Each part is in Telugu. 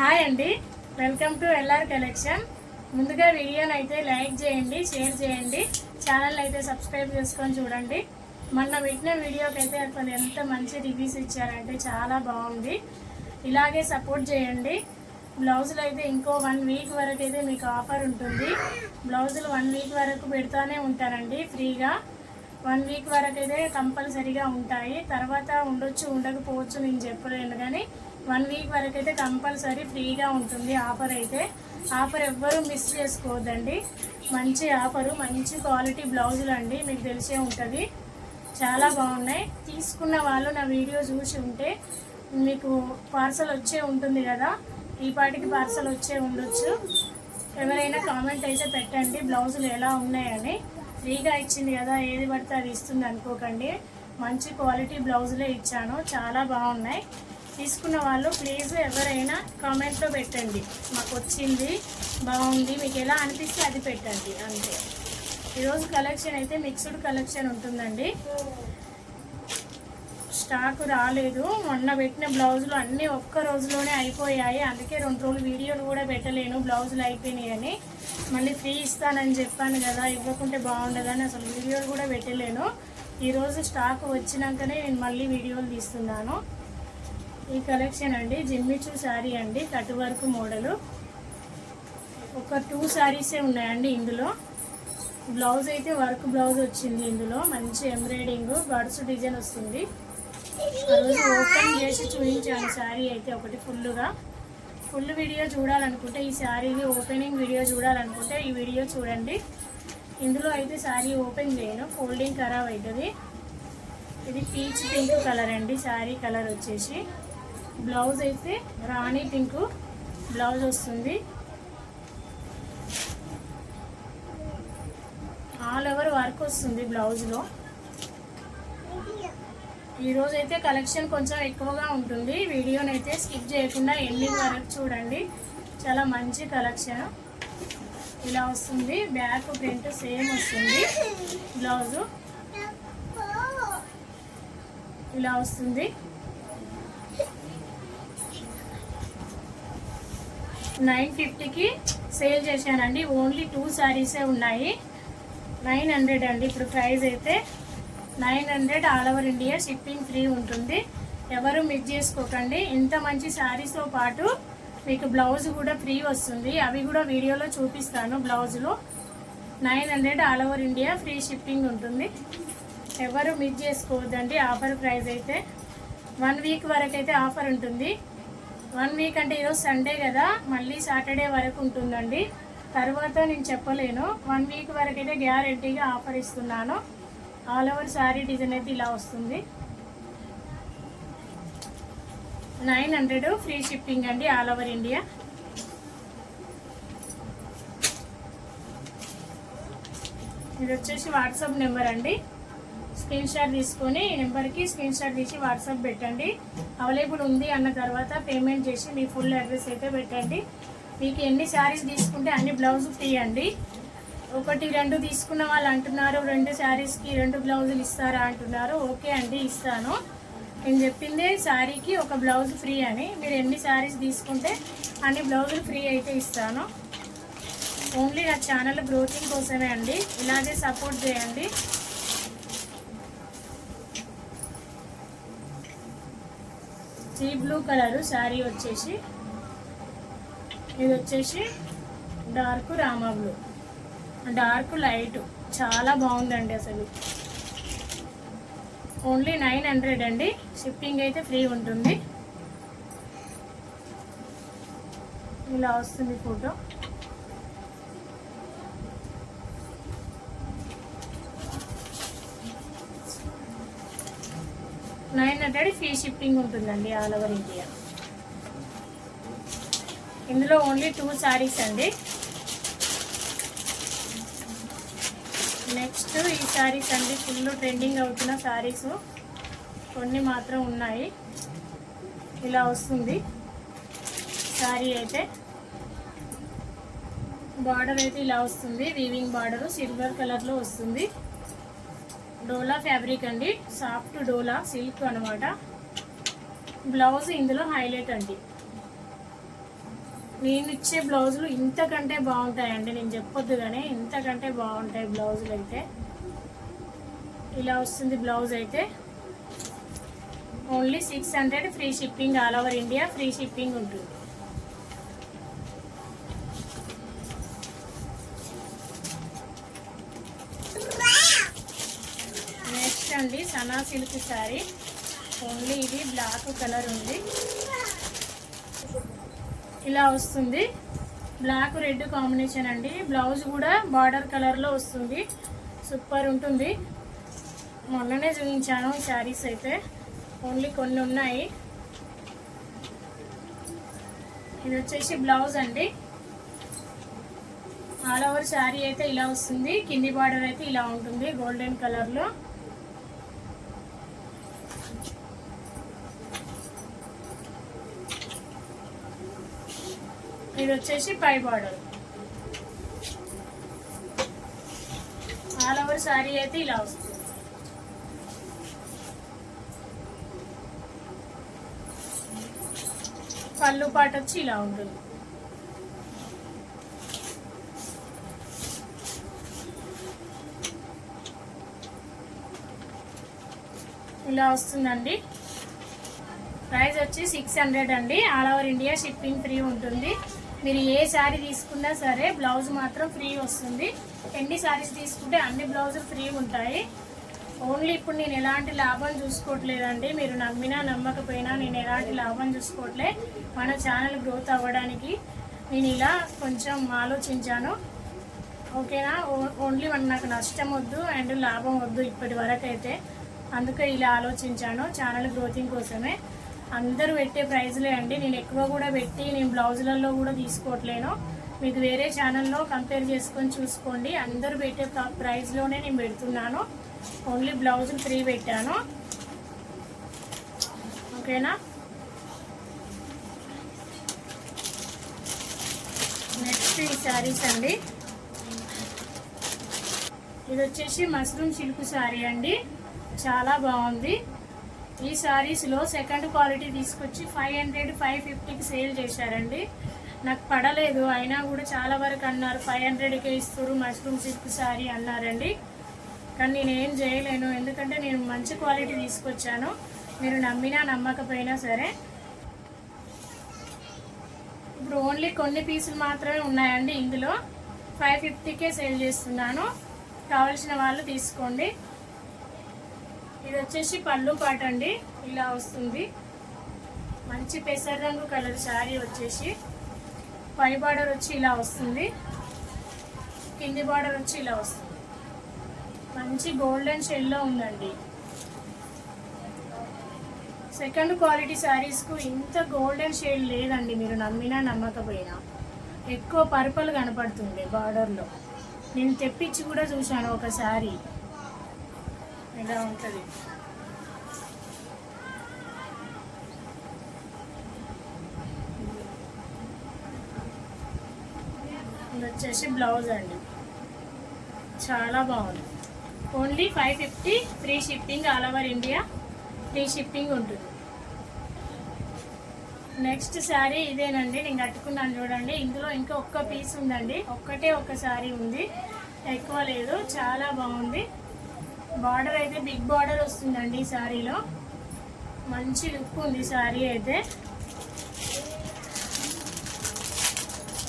హాయ్ అండి. Welcome to LR collection. ముందుగా వీడియోని అయితే లైక్ చేయండి షేర్ చేయండి. ఛానల్ అయితే సబ్స్క్రైబ్ చేసుకొని చూడండి. మొన్న పెట్టిన వీడియోకి అయితే అసలు ఎంత మంచి రివ్యూస్ ఇచ్చారంటే చాలా బాగుంది. ఇలాగే సపోర్ట్ చేయండి. బ్లౌజులు అయితే ఇంకో వన్ వీక్ వరకు అయితే మీకు ఆఫర్ ఉంటుంది. బ్లౌజులు వన్ వీక్ వరకు పెడతానే ఉంటారండి ఫ్రీగా వన్ వీక్ వరకు అయితే కంపల్సరీగా ఉంటాయి. తర్వాత ఉండొచ్చు ఉండకపోవచ్చు నేను చెప్పలేను కానీ వన్ వీక్ వరకు అయితే కంపల్సరీ ఫ్రీగా ఉంటుంది ఆఫర్ అయితే. ఆఫర్ ఎవ్వరూ మిస్ చేసుకోవద్దండి. మంచి ఆఫరు మంచి క్వాలిటీ బ్లౌజులు అండి మీకు తెలిసే ఉంటుంది. చాలా బాగున్నాయి. తీసుకున్న వాళ్ళు నా వీడియో చూసి ఉంటే మీకు పార్సల్ వచ్చే ఉంటుంది కదా. ఈ పాటికి పార్సల్ వచ్చే ఉండొచ్చు. ఎవరైనా కామెంట్ అయితే పెట్టండి బ్లౌజులు ఎలా ఉన్నాయని. ఫ్రీగా ఇచ్చింది కదా ఏది పడితే అది ఇస్తుంది అనుకోకండి. మంచి క్వాలిటీ బ్లౌజులే ఇచ్చాను. చాలా బాగున్నాయి. తీసుకున్న వాళ్ళు ప్లీజ్ ఎవరైనా కామెంట్లో పెట్టండి. మాకు వచ్చింది బాగుంది మీకు ఎలా అనిపిస్తే అది పెట్టండి అంతే. ఈరోజు కలెక్షన్ అయితే మిక్స్డ్ కలెక్షన్ ఉంటుందండి. స్టాక్ రాలేదు. మొన్న పెట్టిన బ్లౌజులు అన్నీ ఒక్క రోజులోనే అయిపోయాయి. అందుకే రెండు రోజులు వీడియోలు కూడా పెట్టలేను బ్లౌజులు అయిపోయినాయి అని. మళ్ళీ ఫ్రీ ఇస్తానని చెప్పాను కదా ఇవ్వకుంటే బాగుండదని అసలు వీడియోలు కూడా పెట్టలేను. ఈరోజు స్టాక్ వచ్చినాకనే నేను మళ్ళీ వీడియోలు తీస్తున్నాను. ఈ కలెక్షన్ అండి జిమ్మిచూ శారీ అండి కట్ వర్క్ మోడలు. ఒక టూ శారీసే ఉన్నాయండి ఇందులో. బ్లౌజ్ అయితే వర్క్ బ్లౌజ్ వచ్చింది ఇందులో. మంచి ఎంబ్రాయిడింగ్ బర్డ్స్ డిజైన్ వస్తుంది. ఆ రోజు ఓపెన్ చేసి చూపించాను శారీ అయితే ఒకటి ఫుల్గా ఫుల్ వీడియో చూడాలనుకుంటే ఈ శారీది ఓపెనింగ్ వీడియో చూడాలనుకుంటే ఈ వీడియో చూడండి. ఇందులో అయితే శారీ ఓపెన్ చేయను ఫోల్డింగ్ ఖరాబ్ అవుతుంది ఇది పీచ్ పింక్ కలర్ అండి శారీ కలర్ వచ్చేసి. బ్లౌజ్ అయితే రాణి పింక్ బ్లౌజ్ వస్తుంది. ఆల్ ఓవర్ వర్క్ వస్తుంది బ్లౌజ్లో. ఈరోజు అయితే కలెక్షన్ కొంచెం ఎక్కువగా ఉంటుంది. వీడియోని అయితే స్కిప్ చేయకుండా ఎండింగ్ వరకు చూడండి. చాలా మంచి కలెక్షన్. ఇలా వస్తుంది. బ్యాక్ ప్రింట్ సేమ్ వస్తుంది బ్లౌజు. ఇలా వస్తుంది. నైన్ ఫిఫ్టీకి సేల్ చేశానండి. ఓన్లీ టూ శారీసే ఉన్నాయి. నైన్ హండ్రెడ్ అండి. ఇప్పుడు ప్రైస్ అయితే nine hundred all over India shipping free ఉంటుంది. ఎవరు మిస్ చేసుకోకండి. ఇంత మంచి శారీస్తో పాటు మీకు బ్లౌజ్ కూడా ఫ్రీ వస్తుంది. అవి కూడా వీడియోలో చూపిస్తాను బ్లౌజులో. Nine hundred all over India free shipping ఉంటుంది. ఎవరు మిస్ చేసుకోవద్దండి. ఆఫర్ ప్రైస్ అయితే వన్ వీక్ వరకు అయితే ఆఫర్ ఉంటుంది. వన్ వీక్ అంటే ఈరోజు సండే కదా మళ్ళీ సాటర్డే వరకు ఉంటుందండి. తర్వాత నేను చెప్పలేను. వన్ వీక్ వరకు అయితే గ్యారెంటీగా ఆఫర్ ఇస్తున్నాను. ఆల్ ఓవర్ శారీ డిజైన్ అయితే ఇలా వస్తుంది. నైన్ హండ్రెడ్ ఫ్రీ షిప్పింగ్ అండి ఆల్ ఓవర్ ఇండియా. ఇది వచ్చేసి వాట్సాప్ నెంబర్ అండి. స్క్రీన్ షాట్ తీసుకొని ఈ నెంబర్కి స్క్రీన్ షాట్ తీసి వాట్సాప్ పెట్టండి. అవైలబుల్ ఉంది అన్న తర్వాత పేమెంట్ చేసి మీ ఫుల్ అడ్రస్ అయితే పెట్టండి. మీకు ఎన్ని శారీస్ తీసుకుంటే అన్ని బ్లౌజ్ ఫ్రీ అండి ఒకటి రెండు తీసుకున్న వాళ్ళు అంటున్నారు రెండు శారీస్కి రెండు బ్లౌజులు ఇస్తారా అంటున్నారు. ఓకే అండి ఇస్తాను. నేను చెప్పింది శారీకి ఒక బ్లౌజ్ ఫ్రీ అని. మీరు ఎన్ని శారీస్ తీసుకుంటే అన్ని బ్లౌజులు ఫ్రీ అయితే ఇస్తాను. ఓన్లీ నా ఛానల్ గ్రోతింగ్ కోసమే అండి. ఇలాగే సపోర్ట్ చేయండి. సీ బ్లూ కలర్ శారీ వచ్చేసి ఇది వచ్చేసి dark Rama blue. Dark light చాలా బాగుందండి అసలు. ఓన్లీ నైన్ హండ్రెడ్ అండి. షిప్పింగ్ అయితే ఫ్రీ ఉంటుంది. ఇలా వస్తుంది photo. Nine hundred free shipping ఉంటుందండి ఆల్ ఓవర్ ఇండియా. ఇందులో ఓన్లీ టూ శారీస్ అండి. నెక్స్ట్ ఈ శారీస్ అండి ఫుల్ ట్రెండింగ్ అవుతున్న శారీస్ కొన్ని మాత్రం ఉన్నాయి. ఇలా వస్తుంది. శారీ అయితే బార్డర్ అయితే ఇలా వస్తుంది. వీవింగ్ బార్డర్ సిల్వర్ కలర్లో వస్తుంది. డోలా ఫ్యాబ్రిక్ అండి. సాఫ్ట్ డోలా సిల్క్ అనమాట బ్లౌజ్ ఇందులో హైలైట్ అండి. నేను ఇచ్చే బ్లౌజులు ఇంతకంటే బాగుంటాయండి. నేను చెప్పొద్దు కానీ ఇంతకంటే బాగుంటాయి బ్లౌజులు అయితే. ఇలా వస్తుంది బ్లౌజ్ అయితే. Only six hundred free shipping all over India free shipping ఉంటుంది. సనా సిల్క్ శారీ. ఓన్లీ ఇది బ్లాక్ కలర్ ఉంది. ఇలా వస్తుంది. బ్లాక్ రెడ్ కాంబినేషన్ అండి. బ్లౌజ్ కూడా బార్డర్ కలర్లో వస్తుంది. సూపర్ ఉంటుంది. మొన్ననే చూపించాను ఈ శారీస్ అయితే. ఓన్లీ కొన్ని ఉన్నాయి. ఇది వచ్చేసి బ్లౌజ్ అండి. ఆల్ ఓవర్ శారీ అయితే ఇలా వస్తుంది. కింది బార్డర్ అయితే ఇలా ఉంటుంది గోల్డెన్ కలర్లో. ఇది వచ్చేసి పై బార్డర్ ఆల్ ఓవర్ శారీ అయితే ఇలా వస్తుంది. పళ్ళు పాట వచ్చి ఇలా ఉంటుంది. ఇలా వస్తుందండి. ప్రైస్ వచ్చి సిక్స్ హండ్రెడ్ అండి. All over India shipping free ఉంటుంది. మీరు ఏ శారీ తీసుకున్నా సరే బ్లౌజ్ మాత్రం ఫ్రీ వస్తుంది. ఎన్ని శారీస్ తీసుకుంటే అన్ని బ్లౌజులు ఫ్రీ ఉంటాయి. ఓన్లీ ఇప్పుడు నేను ఎలాంటి లాభం చూసుకోవట్లేదండి. మీరు నమ్మినా నమ్మకపోయినా నేను ఎలాంటి లాభం చూసుకోవట్లే. మన ఛానల్ గ్రోత్ అవ్వడానికి నేను ఇలా కొంచెం ఆలోచించాను. ఓకేనా? ఓ- ఓన్లీ మన నాకు నష్టం వద్దు అండ్ లాభం వద్దు ఇప్పటి వరకు అయితే. అందుకే ఇలా ఆలోచించాను. ఛానల్ గ్రోతింగ్ కోసమే. అందరూ పెట్టే ప్రైజ్లే అండి. నేను ఎక్కువ కూడా పెట్టి నేను బ్లౌజులలో కూడా తీసుకోవట్లేను. మీకు వేరే ఛానల్లో కంపేర్ చేసుకొని చూసుకోండి. అందరూ పెట్టే ప్రైజ్లోనే ప్రైస్లోనే నేను పెడుతున్నాను. ఓన్లీ బ్లౌజులు ఫ్రీ పెట్టాను. ఓకేనా? నెక్స్ట్ ఈ శారీస్ అండి. ఇది వచ్చేసి మష్రూమ్ సిల్క్ శారీ అండి. చాలా బాగుంది. ఈ శారీస్లో సెకండ్ క్వాలిటీ తీసుకొచ్చి ఫైవ్ హండ్రెడ్ ఫైవ్ ఫిఫ్టీకి సేల్ చేశారండి. నాకు పడలేదు అయినా కూడా చాలా వరకు అన్నారు ఫైవ్ హండ్రెడ్కే ఇస్తారు మష్రూమ్ సిల్క్ శారీ అన్నారండి. కానీ నేను ఏం చేయలేను ఎందుకంటే నేను మంచి క్వాలిటీ తీసుకొచ్చాను. మీరు నమ్మినా నమ్మకపోయినా సరే. ఇప్పుడు ఓన్లీ కొన్ని పీసులు మాత్రమే ఉన్నాయండి ఇందులో. ఫైవ్ ఫిఫ్టీకే సేల్ చేస్తున్నాను. కావలసిన వాళ్ళు తీసుకోండి. ఇది వచ్చేసి పళ్ళు పాట అండి. ఇలా వస్తుంది. మంచి పెసర రంగు కలర్ శారీ వచ్చేసి పై బార్డర్ వచ్చి ఇలా వస్తుంది. కింది బార్డర్ వచ్చి ఇలా వస్తుంది. మంచి గోల్డెన్ షెల్లో ఉందండి. సెకండ్ క్వాలిటీ శారీస్కు ఇంత గోల్డెన్ షేడ్ లేదండి. మీరు నమ్మినా నమ్మకపోయినా ఎక్కువ పర్పల్ కనపడుతుంది బార్డర్లో నేను తెప్పించి కూడా చూశాను ఒక శారీ. ఇలా ఉంటుంది. ఇది వచ్చేసి బ్లౌజ్ అండి. చాలా బాగుంది. Only five fifty free shipping all over India free shipping ఉంటుంది. నెక్స్ట్ శారీ ఇదేనండి నేను కట్టుకున్నాను చూడండి. ఇందులో ఇంకా ఒక్క పీస్ ఉందండి. ఒక్కటే ఒక్క శారీ ఉంది. ఎక్కువ లేదు చాలా బాగుంది. బార్డర్ అయితే బిగ్ బార్డర్ వస్తుందండి ఈ శారీలో మంచి లుక్ ఉంది శారీ అయితే.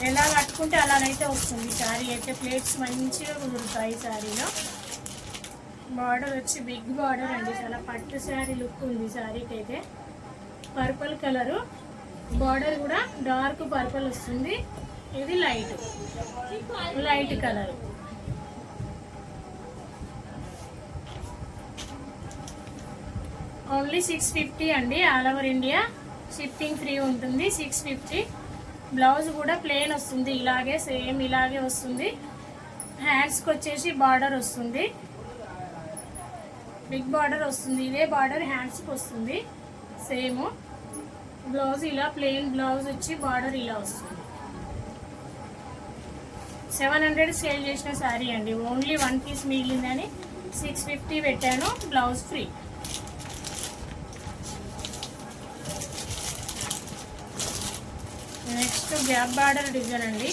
ఎలా కట్టుకుంటే అలానైతే వస్తుంది శారీ అయితే. ప్లేట్స్ మంచిగా కుదురుతాయి శారీలో బార్డర్ వచ్చి బిగ్ బార్డర్ అండి. చాలా పట్టు శారీ లుక్ ఉంది శారీకి అయితే. Purple colour. బార్డర్ కూడా డార్క్ పర్పుల్ వస్తుంది. ఇది light. Light colour. Only six fifty అండి all over India. Shipping free ఉంటుంది. Six fifty. బ్లౌజ్ కూడా ప్లెయిన్ వస్తుంది. ఇలాగే సేమ్ ఇలాగే వస్తుంది. హ్యాండ్స్కి వచ్చేసి బార్డర్ వస్తుంది. బిగ్ బార్డర్ వస్తుంది. ఇదే బార్డర్ హ్యాండ్స్కి వస్తుంది. సేమ్ బ్లౌజ్ ఇలా ప్లెయిన్ బ్లౌజ్ వచ్చి బార్డర్ ఇలా వస్తుంది. సెవెన్ హండ్రెడ్ సేల్ చేసిన శారీ అండి. ఓన్లీ వన్ పీస్ మిగిలిందని సిక్స్ ఫిఫ్టీ పెట్టాను. Blouse free next gap border design అండి.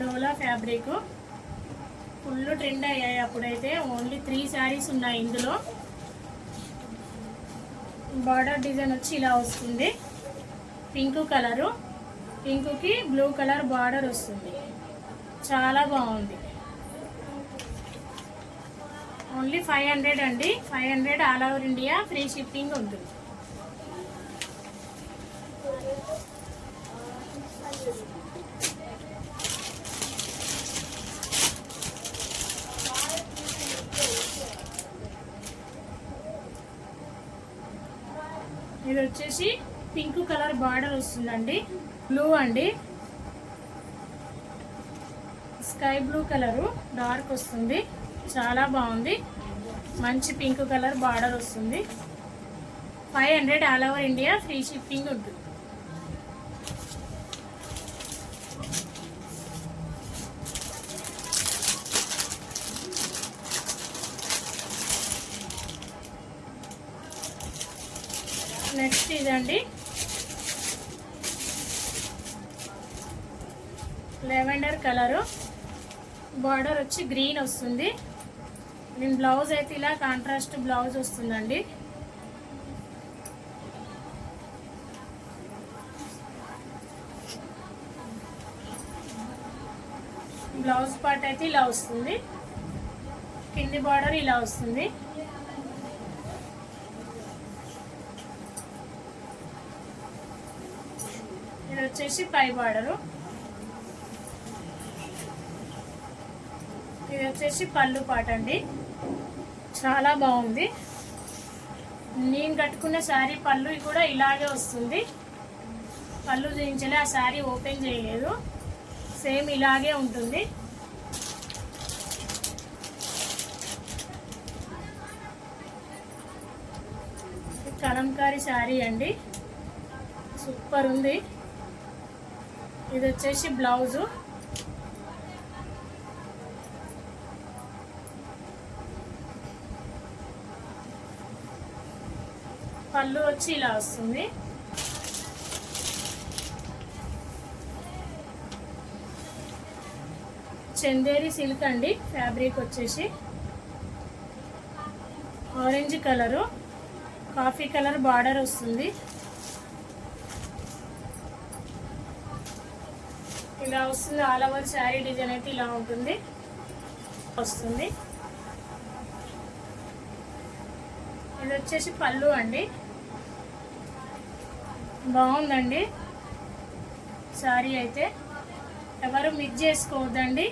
డోలా ఫ్యాబ్రిక్. ఫుల్ ట్రెండ్ అయ్యాయి అప్పుడైతే. ఓన్లీ త్రీ శారీస్ ఉన్నాయి ఇందులో. బార్డర్ డిజైన్ వచ్చి ఇలా వస్తుంది. Pink colour. పింక్కి బ్లూ కలర్ బార్డర్ వస్తుంది. చాలా బాగుంది. ఓన్లీ ఫైవ్ హండ్రెడ్ అండి. Five hundred all over India. Free shipping ఉంటుంది ఇది వచ్చేసి పింక్ కలర్ బార్డర్ వస్తుందండి. బ్లూ అండి. స్కై బ్లూ కలరు డార్క్ వస్తుంది. చాలా బాగుంది. మంచి పింక్ కలర్ బార్డర్ వస్తుంది. Five hundred all over India free shipping ఉంటుంది. నెక్స్ట్ ఇదండి. Lavender colour. బార్డర్ వచ్చి గ్రీన్ వస్తుంది. నేను బ్లౌజ్ అయితే ఇలా కాంట్రాస్ట్ బ్లౌజ్ వస్తుందండి. బ్లౌజ్ పార్ట్ అయితే ఇలా వస్తుంది. కింది బార్డర్ ఇలా వస్తుంది. ఇది వచ్చేసి పై బార్డరు. ఇది వచ్చేసి పళ్ళు పాట అండి. చాలా బాగుంది. నేను కట్టుకున్న శారీ పళ్ళు కూడా ఇలాగే వస్తుంది. పళ్ళు చూపించలే ఆ శారీ ఓపెన్ చేయలేదు. సేమ్ ఇలాగే ఉంటుంది. కలంకారీ శారీ అండి. సూపర్ ఉంది. ఇది వచ్చేసి బ్లౌజు. పళ్ళు వచ్చి ఇలా వస్తుంది. చందేరి సిల్క్ అండి ఫ్యాబ్రిక్ వచ్చేసి. Orange colour coffee colour border వస్తుంది. ఇలా వస్తుంది ఆల్ ఓవర్ శారీ డిజైన్ అయితే ఇలా ఉంటుంది. వస్తుంది. ఇది వచ్చేసి పళ్ళు అండి. బాగుందండి. శారీ అయితే ఎవరు మిక్స్ చేసుకోవద్దండి.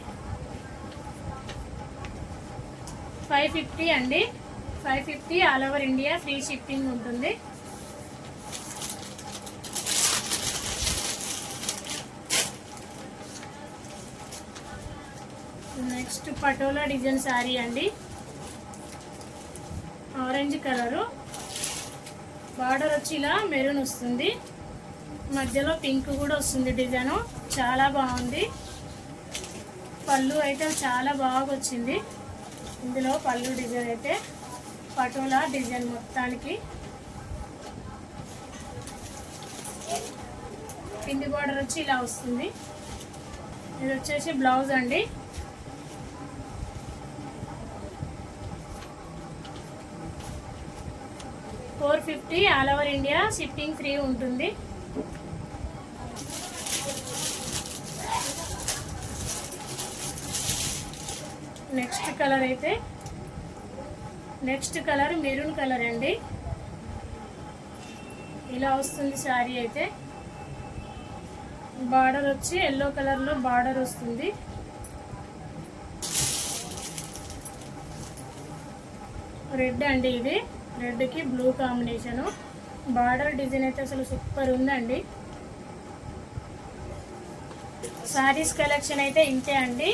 ఫైవ్ ఫిఫ్టీ అండి. Five fifty all over India free shipping ఉంటుంది. నెక్స్ట్ పటోలా డిజైన్ శారీ అండి. ఆరెంజ్ కలరు బార్డర్ వచ్చి ఇలా మెరూన్ వస్తుంది. మధ్యలో పింక్ కూడా వస్తుంది డిజైను. చాలా బాగుంది. పళ్ళు అయితే చాలా బాగా వచ్చింది. ఇందులో పళ్ళు డిజైన్ అయితే పటోలా డిజైన్ మొత్తానికి. కింది బార్డర్ వచ్చి ఇలా వస్తుంది. ఇది వచ్చేసి బ్లౌజ్ అండి four fifty all over India shipping free ఉంటుంది. నెక్స్ట్ కలర్ అయితే నెక్స్ట్ కలర్ మెరూన్ కలర్ అండి. ఇలా వస్తుంది శారీ అయితే. బార్డర్ వచ్చి ఎల్లో కలర్లో బార్డర్ వస్తుంది. రెడ్ అండి ఇది. రెడ్కి బ్లూ కాంబినేషను. బార్డర్ డిజైన్ అయితే అసలు సూపర్ ఉందండి. శారీస్ కలెక్షన్ అయితే ఇంతే అండి.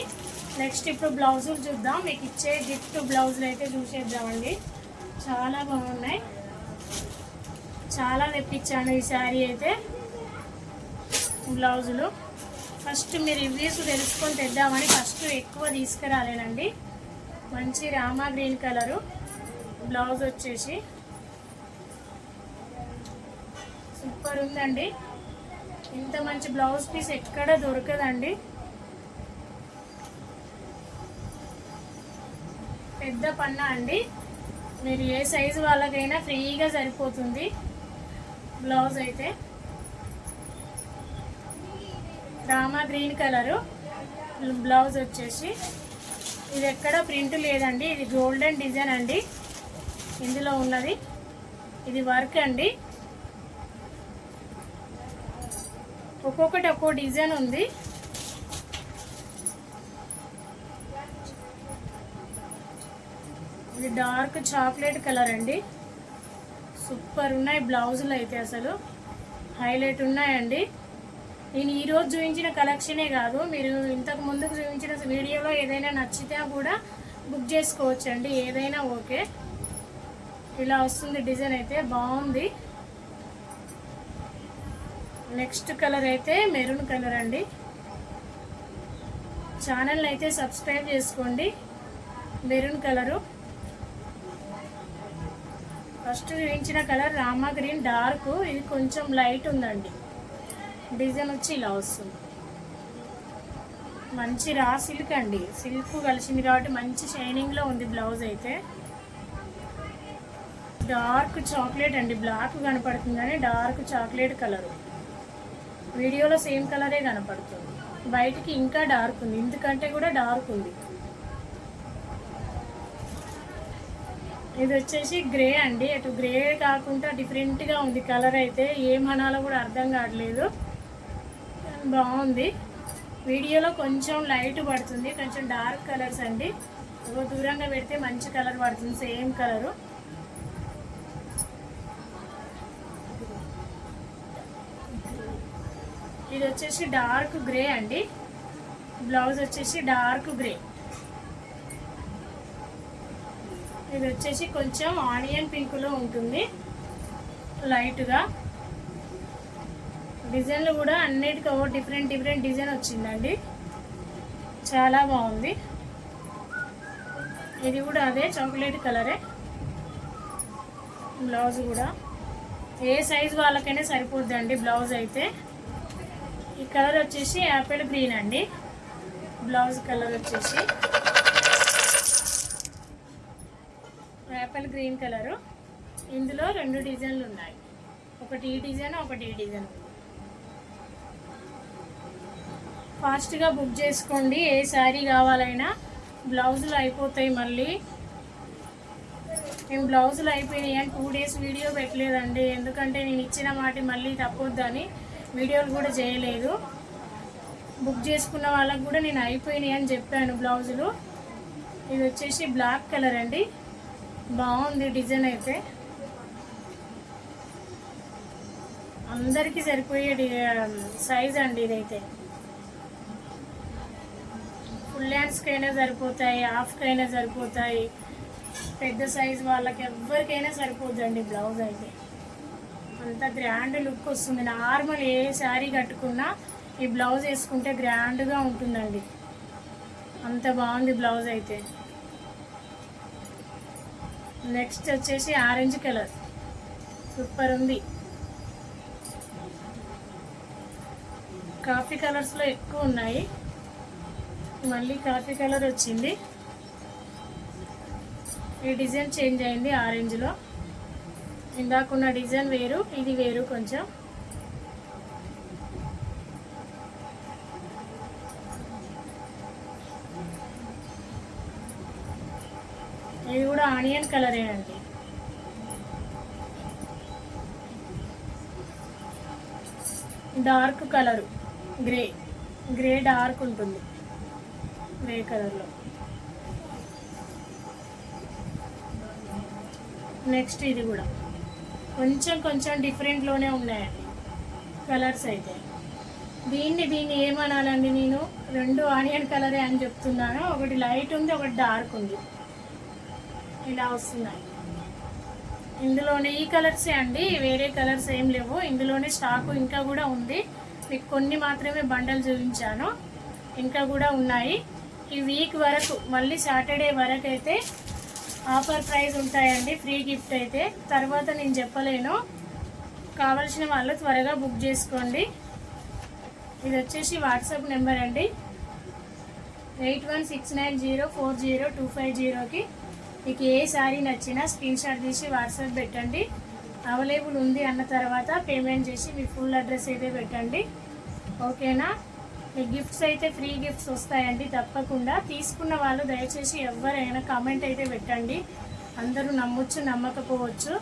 నెక్స్ట్ ఇప్పుడు బ్లౌజులు చూద్దాం. మీకు ఇచ్చే గిఫ్ట్ బ్లౌజులు అయితే చూసేద్దామండి. చాలా బాగున్నాయి. చాలా తెప్పించాను ఈ శారీ అయితే. బ్లౌజులు. ఫస్ట్ మీరు రివ్యూస్ తెలుసుకొని తెద్దామని ఫస్ట్ ఎక్కువ తీసుకురాలేనండి. మంచి రామా గ్రీన్ కలరు. బ్లౌజ్ వచ్చేసి. సూపర్ ఉందండి. ఇంత మంచి బ్లౌజ్ పీస్ ఎక్కడ దొరకదండి. పెద్ద పన్నా అండి. మీరు ఏ సైజు వాళ్ళకైనా ఫ్రీగా సరిపోతుంది బ్లౌజ్ అయితే. రామా గ్రీన్ కలరు బ్లౌజ్ వచ్చేసి. ఇది ఎక్కడ ప్రింట్ లేదండి. ఇది గోల్డెన్ డిజైన్ అండి. ఇందులో ఉన్నది. ఇది వర్క్ అండి. ఒక్కొక్కటి ఒక్కో డిజైన్ ఉంది. ఇది డార్క్ చాక్లెట్ కలర్ అండి. సూపర్ ఉన్నాయి బ్లౌజులు అయితే అసలు. హైలైట్ ఉన్నాయండి. నేను ఈరోజు చూపించిన కలెక్షనే కాదు. మీరు ఇంతకు ముందుకు చూపించిన వీడియోలో ఏదైనా నచ్చితే కూడా బుక్ చేసుకోవచ్చండి. ఏదైనా ఓకే. ఇలా వస్తుంది డిజైన్ అయితే బాగుంది. నెక్స్ట్ కలర్ అయితే మెరూన్ కలర్ అండి. ఛానల్ని అయితే సబ్స్క్రైబ్ చేసుకోండి. Maroon colour. ఫస్ట్ చూపించిన కలర్ రామా గ్రీన్ డార్క్. ఇది కొంచెం లైట్ ఉందండి. డిజైన్ వచ్చి ఇలా వస్తుంది. మంచి రా సిల్క్ అండి. సిల్క్ కలిసింది కాబట్టి మంచి షైనింగ్లో ఉంది బ్లౌజ్ అయితే. డార్క్ చాక్లెట్ అండి బ్లాక్ కనపడుతుంది కానీ డార్క్ చాక్లెట్ కలర్. వీడియోలో సేమ్ కలరే కనపడుతుంది. బయటికి ఇంకా డార్క్ ఉంది ఇందుకంటే కూడా డార్క్ ఉంది. ఇది వచ్చేసి గ్రే అండి. అటు గ్రే కాకుండా డిఫరెంట్గా ఉంది కలర్ అయితే ఏమనాలో కూడా అర్థం కావట్లేదు. బాగుంది. వీడియోలో కొంచెం లైట్ పడుతుంది కొంచెం డార్క్ కలర్స్ అండి. దూరంగా పెడితే మంచి కలర్ పడుతుంది సేమ్ కలరు. ఇది వచ్చేసి డార్క్ గ్రే అండి. బ్లౌజ్ వచ్చేసి డార్క్ గ్రే. ఇది వచ్చేసి కొంచెం ఆనియన్ పింక్లో ఉంటుంది. లైట్గా డిజైన్లు కూడా అన్నిటికీ ఓ డిఫరెంట్ డిఫరెంట్ డిజైన్ వచ్చిందండి. చాలా బాగుంది. ఇది కూడా అదే చాక్లెట్ కలరే. బ్లౌజ్ కూడా. ఏ సైజ్ వాళ్ళకైనా సరిపోద్దండి బ్లౌజ్ అయితే. ఈ కలర్ వచ్చేసి యాపిల్ గ్రీన్ అండి. బ్లౌజ్ కలర్ వచ్చేసి యాపిల్ గ్రీన్ కలరు. ఇందులో రెండు డిజైన్లు ఉన్నాయి. ఒకటి ఈ డిజైన్ ఒకటి ఈ డిజైన్. ఫాస్ట్గా బుక్ చేసుకోండి. ఏ శారీ కావాలైనా బ్లౌజులు అయిపోతాయి మళ్ళీ. నేను బ్లౌజులు అయిపోయినాయి అని టూ డేస్ వీడియో పెట్టలేదండి. ఎందుకంటే నేను ఇచ్చిన మాట మళ్ళీ తప్పొద్దని వీడియోలు కూడా చేయలేదు. బుక్ చేసుకున్న వాళ్ళకు కూడా నేను అయిపోయినాయి అని చెప్పాను బ్లౌజులు. ఇది వచ్చేసి బ్లాక్ కలర్ అండి. బాగుంది డిజైన్ అయితే. అందరికీ సరిపోయే సైజ్ అండి ఇదైతే. ఫుల్ హ్యాండ్స్కైనా అయినా సరిపోతాయి హాఫ్కి అయినా సరిపోతాయి. పెద్ద సైజ్ వాళ్ళకి ఎవరికైనా సరిపోద్దండి బ్లౌజ్ అయితే. అంత గ్రాండ్ లుక్ వస్తుంది. నార్మల్ ఏ శారీ కట్టుకున్నా ఈ బ్లౌజ్ వేసుకుంటే గ్రాండ్గా ఉంటుందండి. అంత బాగుంది బ్లౌజ్ అయితే. నెక్స్ట్ వచ్చేసి ఆరెంజ్ కలర్ సూపర్ ఉంది. కాఫీ కలర్స్లో ఎక్కువ ఉన్నాయి. మళ్ళీ కాఫీ కలర్ వచ్చింది. ఈ డిజైన్ చేంజ్ అయింది ఆరెంజ్లో ఇందాకున్న డిజైన్ వేరు ఇది వేరు కొంచెం. ఇది కూడా ఆనియన్ కలరే అండి. Dark colour grey grey dark ఉంటుంది గ్రే కలర్లో. నెక్స్ట్ ఇది కూడా. కొంచెం కొంచెం డిఫరెంట్లోనే ఉన్నాయండి కలర్స్ అయితే. దీన్ని దీన్ని ఏమనాలండి నేను? రెండు ఆనియన్ కలరే అని చెప్తున్నాను. ఒకటి లైట్ ఉంది ఒకటి డార్క్ ఉంది. ఇలా వస్తున్నాయి. ఇందులోనే ఈ కలర్సే అండి. వేరే కలర్స్ ఏం లేవు. ఇందులోనే స్టాకు ఇంకా కూడా ఉంది. మీకు కొన్ని మాత్రమే బండలు చూపించాను. ఇంకా కూడా ఉన్నాయి. ఈ వీక్ వరకు మళ్ళీ సాటర్డే వరకు అయితే ఆఫర్ ప్రైస్ ఉంటాయండి. ఫ్రీ గిఫ్ట్ అయితే. తర్వాత నేను చెప్పలేను. కావలసిన వాళ్ళు త్వరగా బుక్ చేసుకోండి. ఇది వచ్చేసి వాట్సాప్ నెంబర్ అండి. Eight one six nine zero four zero two five జీరోకి మీకు ఏ శారీ నచ్చినా స్క్రీన్ షాట్ తీసి వాట్సాప్ పెట్టండి. అవైలబుల్ ఉంది అన్న తర్వాత పేమెంట్ చేసి మీ ఫుల్ అడ్రస్ అయితే పెట్టండి. ఓకేనా? గిఫ్ట్స్ అయితే ఫ్రీ గిఫ్ట్స్ వస్తాయండి తప్పకుండా. తీసుకున్న వాళ్ళు దయచేసి ఎవరైనా కామెంట్ అయితే పెట్టండి. అందరూ నమ్మొచ్చు నమ్మకపోవచ్చు.